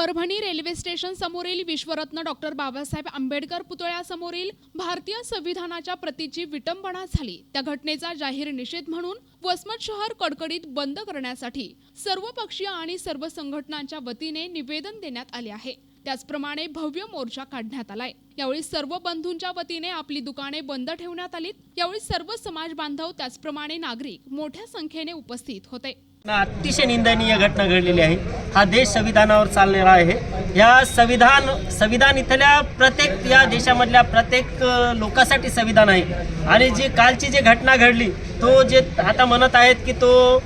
Parbhani railway station समोरील विश्वरत्न doctor Babasaheb Ambedkar पुतळ्यासमोरील भारतीय संविधानाच्या प्रतीची विटंबना झाली. त्या घटनेचा जाहीर निषेध म्हणून वसमत शहर कडकडीत बंद करण्यासाठी सर्व पक्षीय आणि सर्व संघटनांच्या वतीने निवेदन देण्यात आले आहे. त्याचप्रमाणे भव्य मोर्चा काढण्यात आलाय. यावेळी सर्व बंधूंच्या वतीने आपली दुकाने बंद ठेवण्यात आलीत. यावेळी सर्व समाज बांधव त्याचप्रमाणे नागरिक मोठ्या संख्येने उपस्थित होते. अतिशय निंदनीय घटना घडलेली आहे. हा देश संविधानावर चाललेला आहे. या संविधान संविधान इथल्या प्रत्येक या देशामधल्या प्रत्येक लोकांसाठी संविधान आहे. आणि जी कालची जी घटना घडली तो जे आता म्हणत आहेत की तो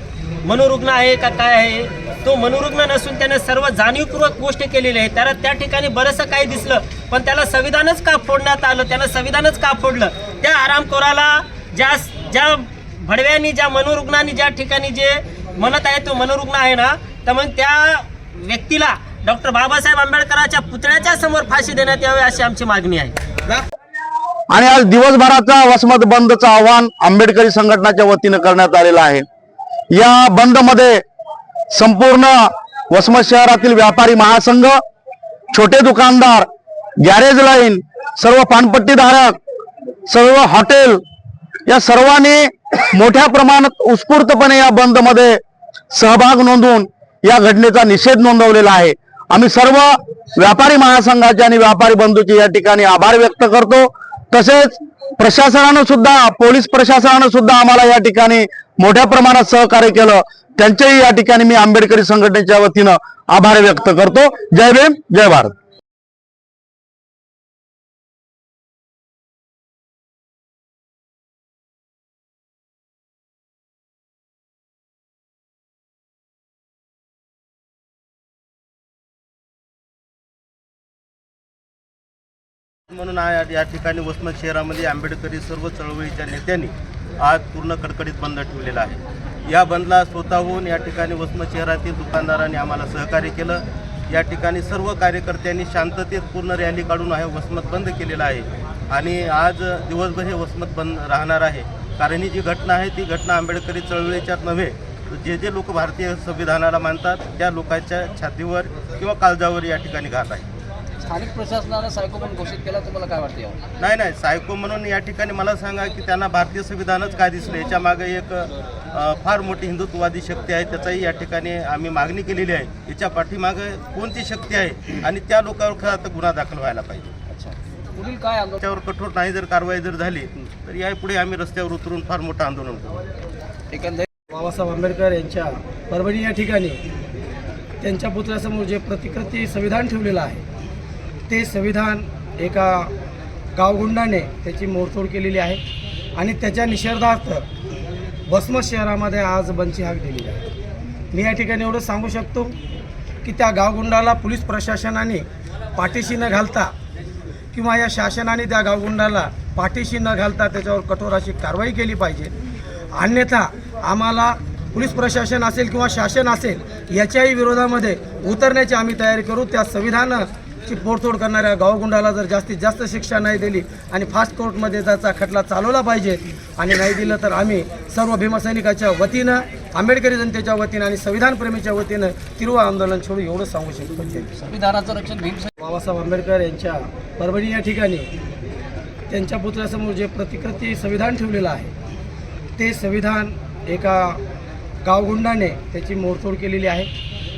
मनोरुग्ण आहे का काय आहे तो मनोरुग्ण नसून त्याने सर्व जाणीवपूर्वक गोष्ट केलेली आहे त्याला त्या ठिकाणी बरंचसं काही दिसलं पण त्याला संविधानच का फोडण्यात आलं त्याला संविधानच का फोडलं? त्या आरामखोराला ज्या ज्या भडव्यांनी ज्या मनोरुग्णांनी ज्या ठिकाणी जे म्हणत आहे तो मनोरुग्ण आहे ना तर मग त्या व्यक्तीला डॉक्टर बाबासाहेब आंबेडकरांच्या पुतळ्याच्या समोर फाशी देण्यात यावी अशी आमची मागणी आहे. आणि आज दिवसभराचा वसमत बंदचं आव्हान आंबेडकरी संघटनाच्या वतीनं करण्यात आलेलं आहे. या बंदमध्ये संपूर्ण वसमत शहरातील व्यापारी महासंघ छोटे दुकानदार गॅरेज लाईन सर्व पानपट्टीधारक सर्व हॉटेल या सर्वांनी मोठ्या प्रमाणात उत्स्फूर्तपणे या बंदमध्ये सहभाग नोंदवून या घटनेचा निषेध नोंदवलेला आहे. आम्ही सर्व व्यापारी महासंघाचे आणि व्यापारी बंधूचे या ठिकाणी आभार व्यक्त करतो. तसेच प्रशासनानं सुद्धा पोलीस प्रशासनानं सुद्धा आम्हाला या ठिकाणी मोठ्या प्रमाणात सहकार्य केलं. त्यांचेही या ठिकाणी मी आंबेडकरी संघटनेच्या वतीनं आभार व्यक्त करतो. जय भीम जय भारत. म्हणून आज या ठिकाणी वसमत शहरामध्ये आंबेडकरी सर्व चळवळीच्या नेत्यांनी आज पूर्ण कडकडीत बंद ठेवलेला आहे. या बंदला स्वतःहून या ठिकाणी वसमत शहरातील दुकानदारांनी आम्हाला सहकार्य केलं. या ठिकाणी सर्व कार्यकर्त्यांनी शांततेत पूर्ण रॅली काढून आहे वसमत बंद केलेला आहे. आणि आज दिवसभर हे वसमत बंद राहणार आहे. कारण ही जी घटना आहे ती घटना आंबेडकरी चळवळीच्यात नव्हे. तर जे जे लोक भारतीय संविधानाला मानतात त्या लोकांच्या छातीवर किंवा काळजावर या ठिकाणी घात आहे. स्थानिक प्रशासनानं सायको पण घोषित केला तुम्हाला काय वाटते? नाही नाही सायको म्हणून या ठिकाणी मला सांगा की त्यांना भारतीय संविधानच काय दिसलं? याच्या मागे एक फार मोठी हिंदुत्ववादी शक्ती आहे त्याचाही या ठिकाणी आम्ही मागणी केलेली आहे. याच्या पाठीमागे कोणती शक्ती आहे? आणि त्या लोकांवर खरं तर गुन्हा दाखल व्हायला पाहिजे. अच्छा. पुढील काय आंदोलन? त्यावर कठोर नाही जर कारवाई जर झाली तर यापुढे आम्ही रस्त्यावर उतरून फार मोठं आंदोलन करू. एकंदरीत? बाबासाहेब आंबेडकर यांच्या परभणी या ठिकाणी त्यांच्या पुतळ्यासमोर जे प्रतिकृती संविधान ठेवलेलं आहे ते संविधान एका गावगुंडाने त्याची मोडतोड केलेली आहे आणि त्याच्या निषेधार्थ वसमत शहरामध्ये आज बंदची हाक दिलेली आहे. मी या ठिकाणी एवढं सांगू शकतो की त्या गावगुंडाला पोलीस प्रशासनाने पाठीशी न घालता किंवा या शासनाने त्या गावगुंडाला पाठीशी न घालता त्याच्यावर कठोर अशी कारवाई केली पाहिजे. अन्यथा आम्हाला पोलीस प्रशासन असेल किंवा शासन असेल याच्याही विरोधामध्ये उतरण्याची आम्ही तयारी करू. त्या संविधानाची पोडतोड करणाऱ्या गावगुंडाला जर जास्तीत जास्त शिक्षा नाही दिली आणि फास्ट कोर्टमध्ये त्याचा खटला चालवला पाहिजे आणि नाही दिलं तर आम्ही सर्व भीमसैनिकाच्या वतीनं आंबेडकरी जनतेच्या वतीनं आणि संविधानप्रेमीच्या वतीनं तीव्र आंदोलन छोडू एवढं सांगू शकतो. संविधानाचं रक्षण भीमसेन बाबासाहेब आंबेडकर यांच्या परभणी या ठिकाणी त्यांच्या पुतळ्यासमोर जे प्रतिकृती संविधान ठेवलेलं आहे ते संविधान एका गावगुंडाने त्याची मोडतोड केलेली आहे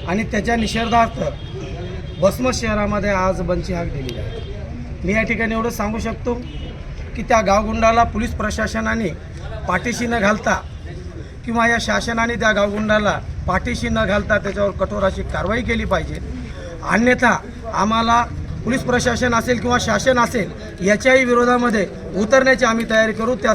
आणि त्याच्या निषेधार्थ वसमत शहरामध्ये आज बंदची हाक दिलेली आहे. मी या ठिकाणी एवढं सांगू शकतो की त्या गावगुंडाला पोलीस प्रशासनाने पाठीशी न घालता किंवा या शासनाने त्या गावगुंडाला पाठीशी न घालता त्याच्यावर कठोर अशी कारवाई केली पाहिजे. अन्यथा आम्हाला पोलीस प्रशासन असेल किंवा शासन असेल याच्याही विरोधामध्ये उतरण्याची आम्ही तयारी करू. त्या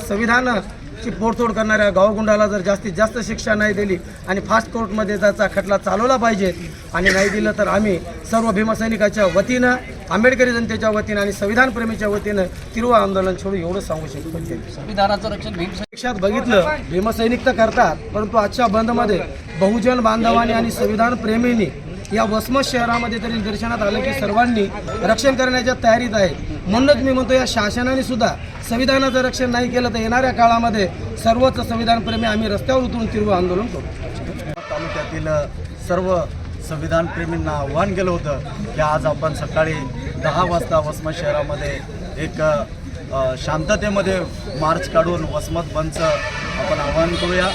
संविधानाची पोडतोड करणाऱ्या गावगुंडाला जर जास्तीत जास्त शिक्षा नाही दिली आणि फास्ट कोर्टमध्ये त्याचा खटला चालवला पाहिजे आणि नाही दिलं तर आम्ही सर्व भीमसैनिकाच्या वतीनं आंबेडकरी जनतेच्या वतीनं आणि संविधानप्रेमीच्या वतीनं तीव्र आंदोलन छोडू एवढं सांगू शकतो. संविधानाचं रक्षण बघितलं भीमसैनिक तर करतात परंतु आजच्या बंदमध्ये बहुजन बांधवांनी आणि संविधान प्रेमींनी या वसमत शहरामध्ये तरी निदर्शनात आलं की सर्वांनी रक्षण करण्याच्या तयारीत आहे म्हणूनच मी म्हणतो या शासनाने सुद्धा संविधानाचं रक्षण नाही केलं तर येणाऱ्या काळामध्ये सर्वच संविधानप्रेमी आम्ही रस्त्यावर उतरून तीव्र आंदोलन करू. तालुक्यातील सर्व संविधानप्रेमींना आव्हान केलं होतं की आज आपण सकाळी दहा वाजता वसमत शहरामध्ये एक शांततेमध्ये मार्च काढून वसमत बंदचं आपण आवाहन करूया.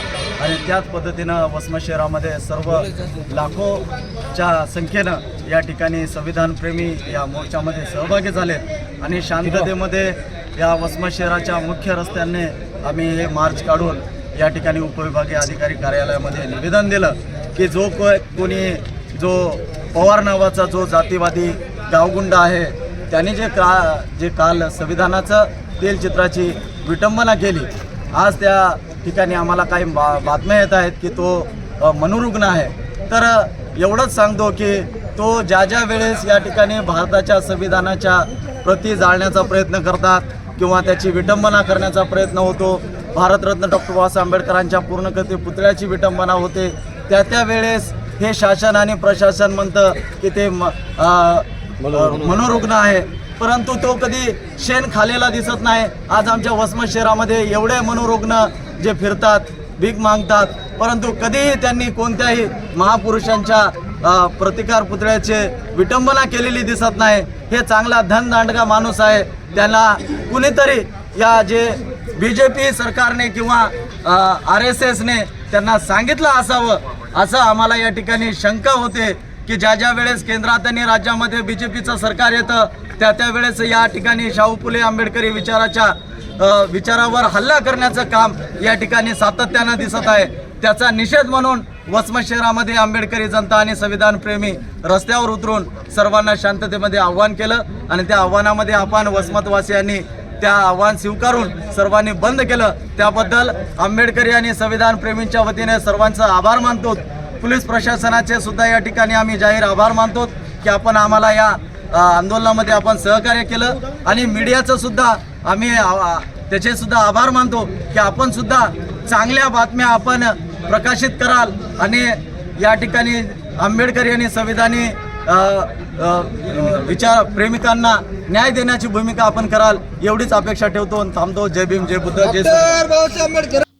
आणि त्याच पद्धतीनं वसमत शहरामध्ये सर्व लाखोच्या संख्येनं या ठिकाणी संविधानप्रेमी या मोर्चामध्ये सहभागी झालेत. आणि शांततेमध्ये या वसमत शहराच्या मुख्य रस्त्याने आम्ही हे मार्च काढून या ठिकाणी उपविभागीय अधिकारी कार्यालयामध्ये निवेदन दिलं की जो को कोणी जो पवार नावाचा जो जातीवादी गावगुंड आहे त्याने जे का जे काल संविधानाचं तेलचित्राची विटंबना केली आज त्या ठिकाणी आम्हाला काही बा बातम्या येत आहेत की तो मनोरुग्ण आहे. तर एवढंच सांगतो की तो ज्या ज्या वेळेस या ठिकाणी भारताच्या संविधानाच्या प्रती जाळण्याचा प्रयत्न करतात किंवा त्याची विटंबना करण्याचा प्रयत्न होतो. भारतरत्न डॉक्टर बाबासाहेब आंबेडकरांच्या पूर्णकृती पुतळ्याची विटंबना होते. त्या त्या वेळेस हे शासन आणि प्रशासन म्हणतं की ते म- मनोरुग्ण आहे. परंतु तो कधी शेण खालेला दिसत नाही. आज आमच्या वसमत शहरामध्ये एवढे मनोरुग्ण जे फिरतात भीक मागतात. परंतु कधीही त्यांनी कोणत्याही महापुरुषांच्या प्रतिकार पुतळ्याचे विटंबना केलेली दिसत नाही. हे चांगला धनदांडगा माणूस आहे. त्यांना कुणीतरी या जे बी जे पी सरकारने किंवा आर एस एसने त्यांना सांगितलं असावं असं आम्हाला या ठिकाणी शंका होते की ज्या ज्या वेळेस केंद्रात आणि राज्यामध्ये बी जे पीचं सरकार येतं त्या त्या वेळेस या ठिकाणी शाहू फुले आंबेडकरी विचाराच्या विचारावर हल्ला करण्याचं काम या ठिकाणी सातत्यानं दिसत आहे. त्याचा निषेध म्हणून वसमत शहरामध्ये आंबेडकरी जनता आणि संविधानप्रेमी रस्त्यावर उतरून सर्वांना शांततेमध्ये आव्हान केलं आणि त्या आव्हानामध्ये आपण वसमतवासियांनी त्या आव्हान स्वीकारून सर्वांनी बंद केलं. त्याबद्दल आंबेडकरी आणि संविधान प्रेमींच्या वतीने सर्वांचं आभार मानतो. पोलीस प्रशासनाचे सुद्धा या ठिकाणी आम्ही जाहीर आभार मानतो की आपण आम्हाला या आंदोलनामध्ये आपण सहकार्य केलं आणि मीडियाचं सुद्धा आम्ही त्याचे सुद्धा आभार मानतो की आपण सुद्धा चांगल्या बातम्या आपण प्रकाशित कराल आणि या ठिकाणी आंबेडकरी आणि संविधानी विचार प्रेमिकांना न्याय देण्याची भूमिका आपण कराल एवढीच अपेक्षा ठेवतो थांबतो. जय भीम जय बुद्ध जय.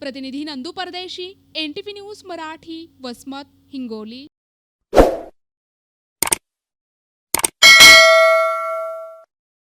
प्रतिनिधी Nandu Pardeshi N T V news Marathi Vasmat Hingoli.